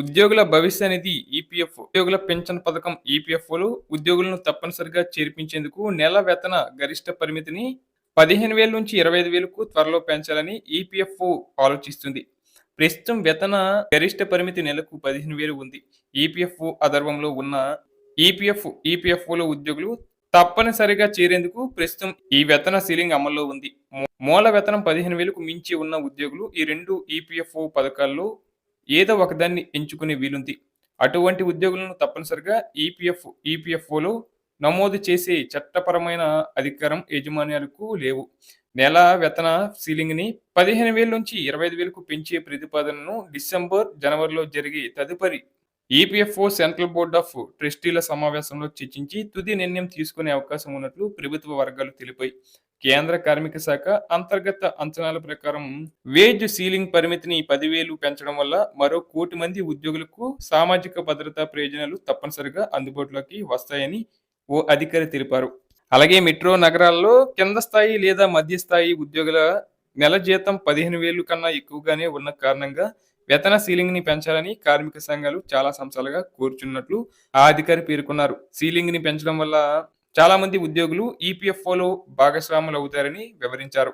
ఉద్యోగుల భవిష్య నిధి ఈపీఎఫ్ ఉద్యోగుల పెన్షన్ పథకం ఈపీఎఫ్ఓలు ఉద్యోగులను తప్పనిసరిగా చేర్పించేందుకు నెల వేతన గరిష్ట పరిమితిని పదిహేను వేల నుంచి ఇరవై ఐదు వేలకు త్వరలో పెంచాలని ఈపీఎఫ్ఓ ఆలోచిస్తుంది. ప్రస్తుతం వేతన గరిష్ట పరిమితి నెలకు పదిహేను వేలు ఉంది. ఈపీఎఫ్ఓ అధర్వంలో ఉన్న ఈపీఎఫ్ ఈపీఎఫ్ఓలో ఉద్యోగులు తప్పనిసరిగా చేరేందుకు ప్రస్తుతం ఈ వేతన సీలింగ్ అమల్లో ఉంది. మూల వేతనం పదిహేను వేలకు మించి ఉన్న ఉద్యోగులు ఈ రెండు ఈపీఎఫ్ఓ పథకాల్లో ఏదో ఒకదాన్ని ఎంచుకునే వీలుంది. అటువంటి ఉద్యోగులను తప్పనిసరిగా ఈపీఎఫ్ ఈపీఎఫ్ఓలో నమోదు చేసే చట్టపరమైన అధికారం యాజమాన్యాలకు లేవు. నెల వేతన సీలింగ్ని పదిహేను వేల నుంచి ఇరవై ఐదు వేలకు పెంచే ప్రతిపాదనను డిసెంబర్ జనవరిలో జరిగే తదుపరి ఈపీఎఫ్ఓ సెంట్రల్ బోర్డ్ ఆఫ్ ట్రస్టీల సమావేశంలో చర్చించి తుది నిర్ణయం తీసుకునే అవకాశం ఉన్నట్లు ప్రభుత్వ వర్గాలు తెలిపాయి. కేంద్ర కార్మిక శాఖ అంతర్గత అంచనాల ప్రకారం వేజ్ సీలింగ్ పరిమితిని పదివేలు పెంచడం వల్ల మరో కోటి మంది ఉద్యోగులకు సామాజిక భద్రతా ప్రయోజనాలు తప్పనిసరిగా అందుబాటులోకి వస్తాయని ఓ అధికారి తెలిపారు. అలాగే మెట్రో నగరాల్లో కింద స్థాయి లేదా మధ్య స్థాయి ఉద్యోగుల నెల జీతం పదిహేను వేలు కన్నా ఎక్కువగానే ఉన్న కారణంగా వేతన సీలింగ్ని పెంచాలని కార్మిక సంఘాలు చాలా సంవత్సరాలుగా కోరుచున్నట్లు ఆ అధికారి పేర్కొన్నారు. సీలింగ్ని పెంచడం వల్ల చాలా మంది ఉద్యోగులు ఈపీఎఫ్ఓలో భాగస్వాములు అవుతారని వివరించారు.